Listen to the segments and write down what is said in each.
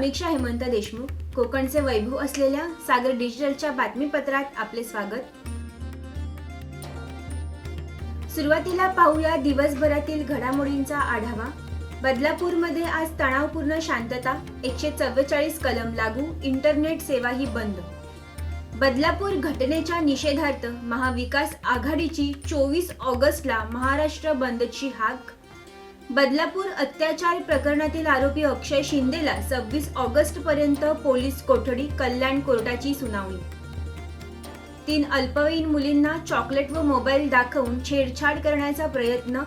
समीक्षा हेमंत देशमुख कोकणचे वैभव असलेल्या सागर डिजिटलच्या बातमीपत्रात आपले स्वागत. सुरुवातीला पाहूया दिवसभरातील घडामोडींचा आढावा. बदलापूरमध्ये आज तणावपूर्ण शांतता एकशे चव्वेचाळीस कलम लागू इंटरनेट सेवाही बंद. बदलापूर घटनेच्या निषेधार्थ महाविकास आघाडीची चोवीस ऑगस्टला महाराष्ट्र बंदची हाक. बदलापूर अत्याचार प्रकरणातील आरोपी अक्षय शिंदेला सव्वीस ऑगस्ट पर्यंत पोलीस कोठडी कल्याण कोर्टाची सुनावणी. तीन अल्पवयीन मुलींना चॉकलेट व मोबाईल दाखवून छेडछाड करण्याचा प्रयत्न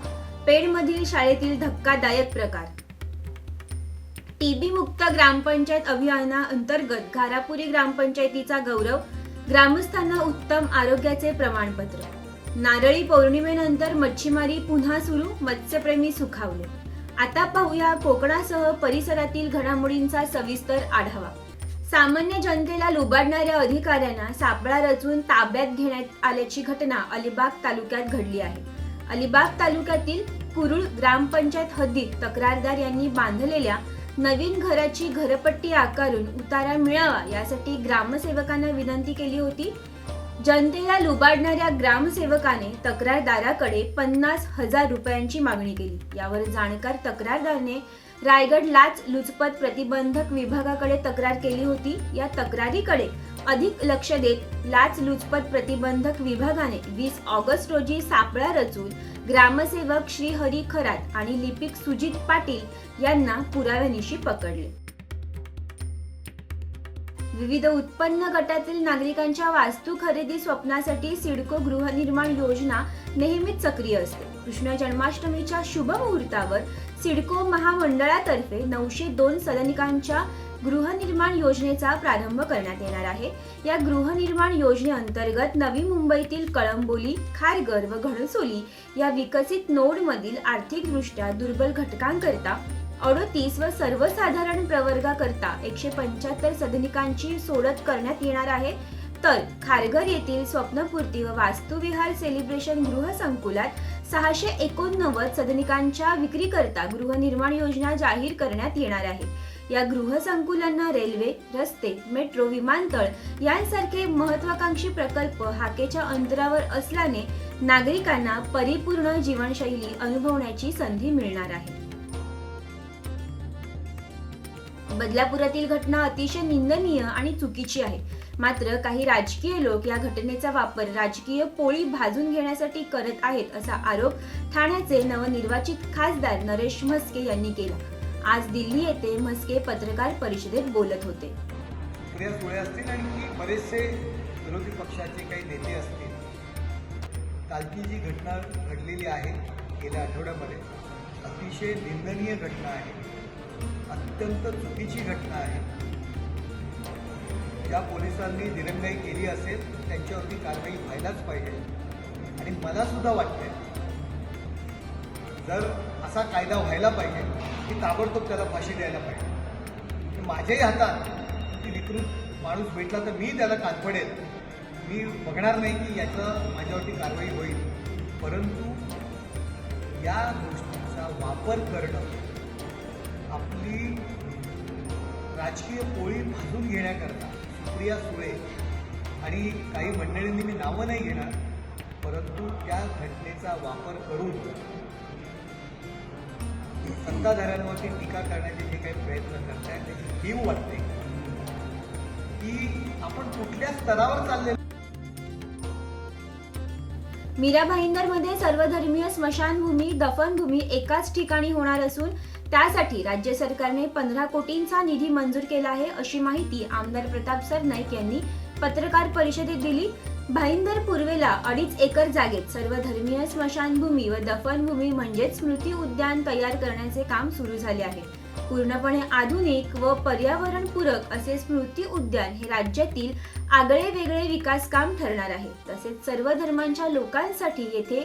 पेडमधील शाळेतील धक्कादायक प्रकार. टीबी मुक्त ग्रामपंचायत अभियानाअंतर्गत घारापुरी ग्रामपंचायतीचा गौरव ग्रामस्थांना उत्तम आरोग्याचे प्रमाणपत्र. नारळी पौर्णिमेनंतर मच्छीमारी पुन्हा सुरू मत्स्यप्रेमी सुखावले. आता पाहूया कोकणासह परिसरातील घडामोडींचा सविस्तर आढावा. सामान्य जनतेला लुबाडणाऱ्या अधिकाऱ्यांना सापळा रचून ताब्यात घेण्यात आल्याची घटना अलिबाग तालुक्यात घडली आहे. अलिबाग तालुक्यातील कुरुळ ग्रामपंचायत हद्दीत तक्रारदार यांनी बांधलेल्या नवीन घराची घरपट्टी आकारून उतारा मिळावा यासाठी ग्रामसेवकांना विनंती केली होती. जनतेला लुबाडणाऱ्या ग्रामसेवकाने तक्रारदाराकडे पन्नास हजार रुपयांची मागणी केली. यावर जाणकार तक्रारदारने रायगड लाच लुचपत प्रतिबंधक विभागाकडे तक्रार केली होती. या तक्रारीकडे अधिक लक्ष देत लाच लुचपत प्रतिबंधक विभागाने वीस ऑगस्ट रोजी सापळा रचून ग्रामसेवक श्रीहरी खरात आणि लिपिक सुजित पाटील यांना पुराव्यानिशी पकडले. विविध उत्पन्न गटातील नागरिकांच्या वास्तू खरेदी स्वप्नासाठी सिडको गृहनिर्माण योजना नेहमीच सक्रिय असते. कृष्ण जन्माष्टमीच्या शुभ मुहूर्तावर सिडको महामंडळातर्फे नऊशे दोन सदनिकांच्या गृहनिर्माण योजनेचा प्रारंभ करण्यात येणार आहे. या गृहनिर्माण योजनेअंतर्गत नवी मुंबईतील कळंबोली खारघर व घणसोली या विकसित नोडमधील आर्थिकदृष्ट्या दुर्बल घटकांकरता अडोतीस व सर्वसाधारण प्रवर्गाकरता एकशे पंच्याहत्तर सदनिकांची सोडत करण्यात येणार आहे. तर खारघर येथील स्वप्नपूर्ती व वास्तुविहार सेलिब्रेशन गृहसंकुलात सहाशे एकोणनव्वद सदनिकांच्या विक्रीकरता गृहनिर्माण योजना जाहीर करण्यात येणार आहे. या गृहसंकुलांना रेल्वे रस्ते मेट्रो विमानतळ यांसारखे महत्वाकांक्षी प्रकल्प हाकेच्या अंतरावर असल्याने नागरिकांना परिपूर्ण जीवनशैली अनुभवण्याची संधी मिळणार आहे. बदलापुरातील घटना अतिशय निंदनीय आणि चुकीची आहे. मात्र काही राजकीय लोक या घटनेचा वापर राजकीय पोळी भाजून घेण्यासाठी करत आहेत असा आरोप ठाण्याचे नवनिर्वाचित खासदार नरेश म्हस्के यांनी केला. आज दिल्ली येथे म्हस्के पत्रकार परिषदेत बोलत होते. प्रिया सुळे असतील आणि बरेचसे विरोधी पक्षाचे काही नेते असतील. कालची जी घटना घडलेली आहे गेल्या आठवड्यामध्ये अतिशय निंदनीय घटना आहे. अत्यंत चुकीची घटना आहे. ज्या पोलिसांनी दिरंगाई केली असेल त्यांच्यावरती कारवाई व्हायलाच पाहिजे. आणि मला सुद्धा वाटते जर असा कायदा व्हायला पाहिजे की ताबडतोब त्याला फाशी द्यायला पाहिजे. माझ्याही हातात की विकृत माणूस भेटला तर मी त्याला कानफडेल मी बघणार नाही की याचं माझ्यावरती कारवाई होईल. परंतु या गोष्टीचा वापर करणं आपली राजकीय पोळी भाजून घेण्याकरता सुप्रिया सुळे आणि काही मंडळींनी मी नावं नाही घेणार परंतु त्या घटनेचा वापर करून सत्ताधाऱ्यांवरती टीका करण्याचे जे काही प्रयत्न करतायत त्याची कीव वाटते की आपण कुठल्या स्तरावर चाललेलो मीरा भाईंदरमध्ये सर्वधर्मीय स्मशानभूमी दफनभूमी एकाच ठिकाणी होणार असून त्यासाठी राज्य सरकारने पंधरा कोटींचा निधी मंजूर केला आहे अशी माहिती आमदार प्रताप सरनाईक यांनी पत्रकार परिषदेत दिली. भाईंदर पूर्वेला अडीच एकर जागेत सर्वधर्मीय स्मशानभूमी व दफनभूमी म्हणजेच स्मृती उद्यान तयार करण्याचे काम सुरू झाले आहे. पूर्णपणे आधुनिक व पर्यावरणपूरक असे स्मृती उद्यान हे राज्यातील आगळे वेगळे विकास काम ठरणार आहे. तसेच सर्व धर्मांच्या लोकांसाठी येथे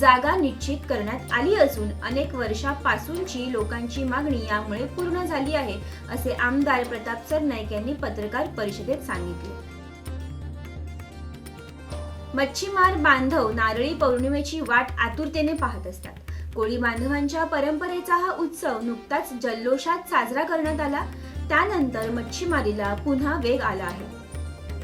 जागा निश्चित करण्यात आली असून अनेक वर्षापासूनची लोकांची मागणी यामुळे पूर्ण झाली आहे असे आमदार प्रताप सरनाईक यांनी पत्रकार परिषदेत सांगितले. मच्छीमार बांधव नारळी पौर्णिमेची वाट आतुरतेने पाहत असतात. कोळी बांधवांच्या परंपरेचा हा उत्सव नुकताच जल्लोषात साजरा करण्यात आला. त्यानंतर मच्छीमारीला पुन्हा वेग आला आहे.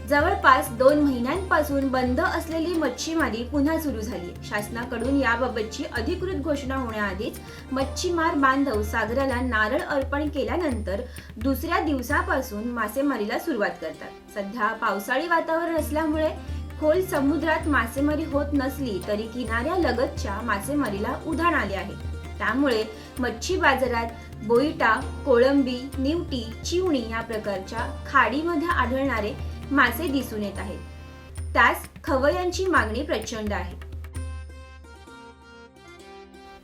जवळपास दोन महिन्यांपासून बंद असलेली मच्छीमारी पुन्हा सुरू झाली. शासनाकडून याबाबतची अधिकृत घोषणा होण्याआधीच मच्छीमार बांधव सागराला नारळ अर्पण केल्यानंतर दुसऱ्या दिवसापासून मासेमारीला सुरुवात करतात. सध्या पावसाळी वातावरण असल्यामुळे खोल समुद्रात मासेमारी होत नसली तरी किनाऱ्या लगतच्या मासेमारीला उधाण आले आहे. त्यामुळे मच्छी बाजारात बोईटा कोळंबी निवटी चिवणी या प्रकारच्या खाडीमध्ये आढळणारे मासे दिसून येत आहेत. त्यास खवयांची मागणी प्रचंड आहे.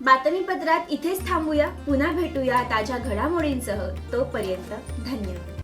बातमीपत्रात इथेच थांबूया. पुन्हा भेटूया ताज्या घडामोडींसह. तोपर्यंत धन्यवाद.